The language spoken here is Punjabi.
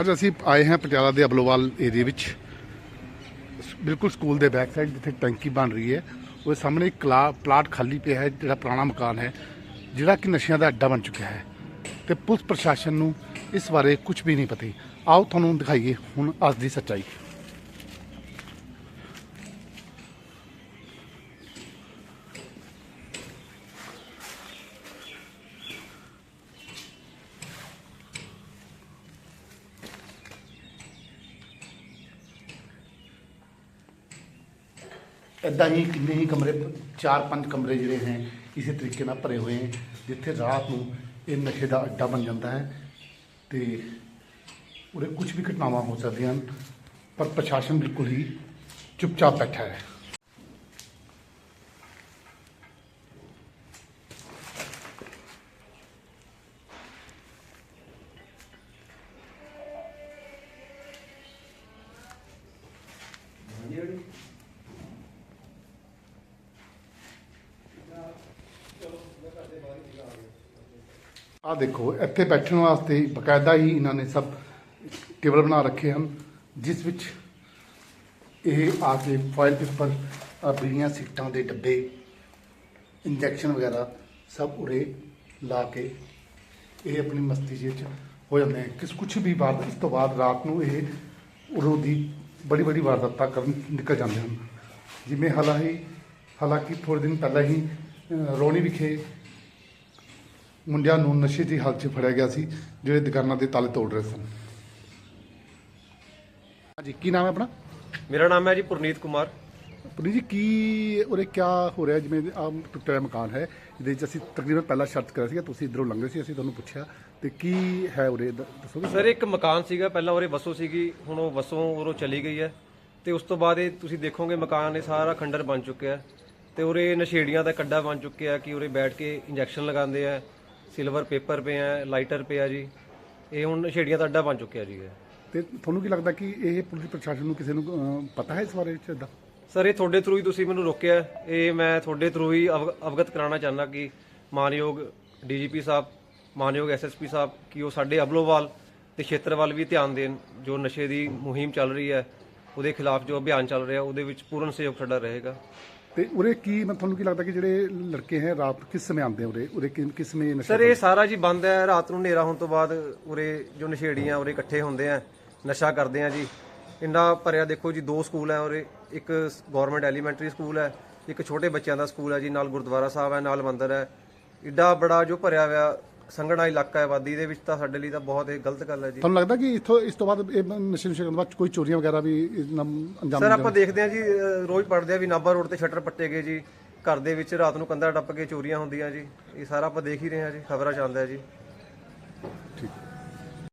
ਅੱਜ ਅਸੀਂ ਆਏ ਹਾਂ ਪਟਿਆਲਾ ਦੇ ਅਬਲੋਵਾਲ ਏਰੀਆ ਵਿੱਚ। ਬਿਲਕੁਲ ਸਕੂਲ ਦੇ ਬੈਕ ਸਾਈਡ ਜਿੱਥੇ ਟੈਂਕੀ ਬਣ ਰਹੀ ਹੈ। ਉਹ ਸਾਹਮਣੇ ਇੱਕ ਕਲਾ- ਪਲਾਟ ਖਾਲੀ ਪਿਆ ਹੈ, ਜਿਹੜਾ ਪੁਰਾਣਾ ਮਕਾਨ ਹੈ, ਜਿਹੜਾ ਕਿ ਨਸ਼ਿਆਂ ਦਾ ਅੱਡਾ ਬਣ ਚੁੱਕਿਆ ਹੈ। ਤੇ ਪੁਲਿਸ ਪ੍ਰਸ਼ਾਸਨ ਨੂੰ ਇਸ ਬਾਰੇ ਕੁਝ ਵੀ ਨਹੀਂ ਪਤਾ। ਆਓ ਤੁਹਾਨੂੰ ਦਿਖਾਈਏ ਹੁਣ ਅੱਜ ਦੀ ਸੱਚਾਈ। ਇਦਾਂ ਹੀ ਕਿੰਨੇ ਹੀ ਕਮਰੇ, ਚਾਰ ਪੰਜ ਕਮਰੇ ਜਿਹੜੇ ਹੈ, ਇਸੇ ਤਰੀਕੇ ਨਾਲ ਭਰੇ ਹੋਏ ਹੈ, ਜਿੱਥੇ ਰਾਤ ਨੂੰ ਇਹ ਨਸ਼ੇ ਦਾ ਅੱਡਾ ਬਣ ਜਾਂਦਾ ਹੈ ਤੇ ਉਰੇ ਕੁਝ ਵੀ ਘਟਨਾਵਾਂ ਹੋ ਸਕਦੀਆਂ ਹਨ, ਪਰ ਪ੍ਰਸ਼ਾਸਨ ਬਿਲਕੁਲ ਹੀ ਚੁੱਪਚਾਪ ਬੈਠਾ ਹੈ। ਆ ਦੇਖੋ ਇੱਥੇ ਬੈਠਣ ਵਾਸਤੇ ਬਕਾਇਦਾ ਹੀ ਇਹਨਾਂ ਨੇ ਸਭ ਟੇਬਲ ਬਣਾ ਰੱਖੇ ਹਨ ਜਿਸ ਵਿੱਚ ਇਹ ਆ ਕੇ ਫਾਇਲ ਪੇਪਰ ਆ ਸੀਟਾਂ ਦੇ ਡੱਬੇ ਇੰਜੈਕਸ਼ਨ ਵਗੈਰਾ ਸਭ ਉਰੇ ਲਾ ਕੇ ਇਹ ਆਪਣੀ ਮਸਤੀ ਜਿਹੇ ਚ ਹੋ ਜਾਂਦੇ ਹੈ ਕਿਸ ਕੁਛ ਵੀ ਬਾਅਦ ਇਸ ਤੋਂ ਬਾਅਦ ਰਾਤ ਨੂੰ ਇਹ ਉਰੋਂ ਦੀ ਬੜੀ ਬੜੀ ਵਾਰਦਾਤਾਂ ਕਰਨ ਨਿਕਲ ਜਾਂਦੇ ਹਨ। ਜਿਵੇਂ ਹਾਲਾਂਕਿ ਹਾਲਾਂਕਿ ਥੋੜੇ ਦਿਨ ਪਹਿਲਾਂ ਹੀ ਅਹ, ਰੋਣੀ ਵਿਖੇ ਮੁੰਡਿਆਂ ਨੂੰ ਨਸ਼ੇ ਦੀ ਹਾਲਤ 'ਚ ਫੜਿਆ ਗਿਆ ਸੀ ਜਿਹੜੇ ਦੁਕਾਨਾਂ ਦੇ ਤਾਲੇ ਤੋੜ ਰਹੇ ਸਨ। ਹਾਂਜੀ ਕੀ ਨਾਮ ਹੈ ਆਪਣਾ? ਮੇਰਾ ਨਾਮ ਹੈ ਜੀ ਪੁਰਨੀਤ ਕੁਮਾਰ। ਪੁਨੀ ਜੀ ਕੀ ਉਰੇ ਕੀ ਹੋ ਰਿਹਾ ਜਿਵੇਂ ਆ ਟੁੱਟਿਆ ਹੋਇਆ ਮਕਾਨ ਹੈ ਇਹਦੇ ਵਿੱਚ ਅਸੀਂ ਤਕਰੀਬਨ ਪਹਿਲਾਂ ਸ਼ਰਤ ਕਰਿਆ ਸੀਗਾ ਤੁਸੀਂ ਇਧਰੋਂ ਲੰਘੇ ਸੀ ਅਸੀਂ ਤੁਹਾਨੂੰ ਪੁੱਛਿਆ ਤੇ ਕੀ ਹੈ ਉਰੇ ਦ- ਦੱਸੋਗੇ? ਸਰ ਇੱਕ ਮਕਾਨ ਸੀਗਾ ਪਹਿਲਾਂ ਉਰੇ ਵਸੋਂ ਸੀਗੀ ਹੁਣ ਉਹ ਵਸੋਂ ਉਰੋਂ ਚਲੀ ਗਈ ਹੈ ਤੇ ਉਸ ਤੋਂ ਬਾਅਦ ਇਹ ਤੁਸੀਂ ਦੇਖੋਗੇ ਮਕਾਨ ਇਹ ਸਾਰਾ ਖੰਡਰ ਬਣ ਚੁੱਕਿਆ ਹੈ ਤੇ ਉਰੇ ਨਸ਼ੇੜੀਆਂ ਦਾ ਕੱਡਾ ਬਣ ਚੁੱਕਿਆ ਕਿ ਉਰੇ ਬੈਠ ਕੇ ਇੰਜੈਕਸ਼ਨ ਲਗਾਉਂਦੇ ਆ ਸਿਲਵਰ ਪੇਪਰ ਪਏ ਆ ਲਾਈਟਰ ਪਿਆ ਜੀ। ਇਹ ਹੁਣ ਨਸ਼ੇੜੀਆਂ ਦਾ ਅੱਡਾ ਬਣ ਚੁੱਕਿਆ ਜੀ ਇਹ। ਤੇ ਤੁਹਾਨੂੰ ਕੀ ਲੱਗਦਾ ਕਿ ਇਹ ਪੁਲਿਸ ਪ੍ਰਸ਼ਾਸਨ ਨੂੰ ਕਿਸੇ ਨੂੰ ਅਹ, ਪਤਾ ਹੈ ਇਸ ਬਾਰੇ ਚ ਦਾ ਸਰ ਇਹ ਤੁਹਾਡੇ ਥਰੂ ਹੀ ਤੁਸੀਂ ਮੈਨੂੰ ਰੋਕਿਆ। ਹੈ। ਇਹ ਮੈਂ ਤੁਹਾਡੇ ਥਰੂ ਹੀ ਅਵ- ਅਵਗਤ ਕਰਾਉਣਾ ਚਾਹੁੰਦਾ ਕਿ ਮਾਨਯੋਗ ਡੀਜੀਪੀ ਸਾਹਿਬ ਮਾਨਯੋਗ ਐਸਐਸਪੀ ਸਾਹਿਬ ਕਿ ਉਹ ਸਾਡੇ ਅਬਲੋਵਾਲ ਤੇ ਖੇਤਰ ਵੱਲ ਵੀ ਧਿਆਨ ਦੇਣ ਜੋ ਨਸ਼ੇ ਦੀ ਮੁਹਿੰਮ ਚੱਲ ਰਹੀ ਹੈ ਉਹਦੇ ਖਿਲਾਫ ਜੋ ਅਭਿਆਨ ਚੱਲ ਰਿਹਾ ਉਹਦੇ ਵਿੱਚ ਪੂਰਨ ਸਹਿਯੋਗ ਸਾਡਾ ਰਹੇਗਾ। ਤੇ ਉਰੇ ਕੀ ਮੈਂ ਤੁਹਾਨੂੰ ਕੀ ਲੱਗਦਾ ਕਿ ਜਿਹੜੇ ਲੜਕੇ ਹੈ ਰਾਤ ਕਿਸ ਸਮੇਂ ਆਉਂਦੇ ਆ ਉਰੇ? ਉਰੇ ਕਿ- ਕਿਸ ਸਮੇਂ ਨਸ਼ਾ ਸਰ ਇਹ ਸਾਰਾ ਜੀ ਬੰਦ ਹੈ। ਰਾਤ ਨੂੰ ਹਨੇਰਾ ਹੋਣ ਤੋਂ ਬਾਅਦ ਉਰੇ ਜੋ ਨਸ਼ੇੜੀਆਂ ਉਰੇ ਇਕੱਠੇ ਹੁੰਦੇ ਆ ਨਸ਼ਾ ਕਰਦੇ ਆ ਜੀ। ਇੰਨਾ ਭਰਿਆ ਦੇਖੋ ਜੀ ਦੋ ਸਕੂਲ ਹੈ ਉਰੇ। ਇੱਕ ਗਵਰਨਮੈਂਟ ਐਲੀਮੈਂਟਰੀ ਸਕੂਲ ਹੈ ਇੱਕ ਛੋਟੇ ਬੱਚਿਆਂ ਦਾ ਸਕੂਲ ਹੈ ਜੀ ਨਾਲ ਗੁਰਦੁਆਰਾ ਸਾਹਿਬ ਹੈ ਨਾਲ ਮੰਦਿਰ ਹੈ। ਏਡਾ ਬੜਾ ਜੋ ਭਰਿਆ ਹੋਇਆ ਸੰਘਣਾ ਇਲਾਕਾ ਹੈ ਆਬਾਦੀ ਦੇ ਵਿੱਚ ਤਾਂ ਸਾਡੇ ਲਈ ਤਾਂ ਬਹੁਤ ਇਹ ਗਲਤ ਗੱਲ ਹੈ ਜੀ। ਤੁਹਾਨੂੰ ਲੱਗਦਾ ਕਿ ਇਥੋਂ ਇਸ ਤੋਂ ਬਾਅਦ ਇਹ ਨਸ਼ੇ ਨੁਸ਼ੇ ਕਰਨ ਬਾਅਦ ਕੋਈ ਚੋਰੀਆਂ ਵਗੈਰਾ ਵੀ ਇਸ ਨਾਲ ਅੰਜਾਮ ਸਰ ਆਪਾਂ ਦੇਖਦੇ ਹਾਂ ਜੀ ਅ, ਰੋਜ਼ ਪੜਦੇ ਆ ਵੀ ਨਾਭਾ ਰੋਡ ਤੇ ਸ਼ਟਰ ਪੱਟੇ ਗਏ ਜੀ ਘਰ ਦੇ ਵਿੱਚ ਰਾਤ ਨੂੰ ਕੰਧਾ ਟੱਪ ਕੇ ਚੋਰੀਆਂ ਹੁੰਦੀਆਂ ਜੀ ਇਹ ਸਾਰਾ ਆਪਾਂ ਦੇਖ ਹੀ ਰਹੇ ਹਾਂ ਜੀ ਖਬਰਾਂ ਚੱਲਦਾ ਹੈ ਜੀ।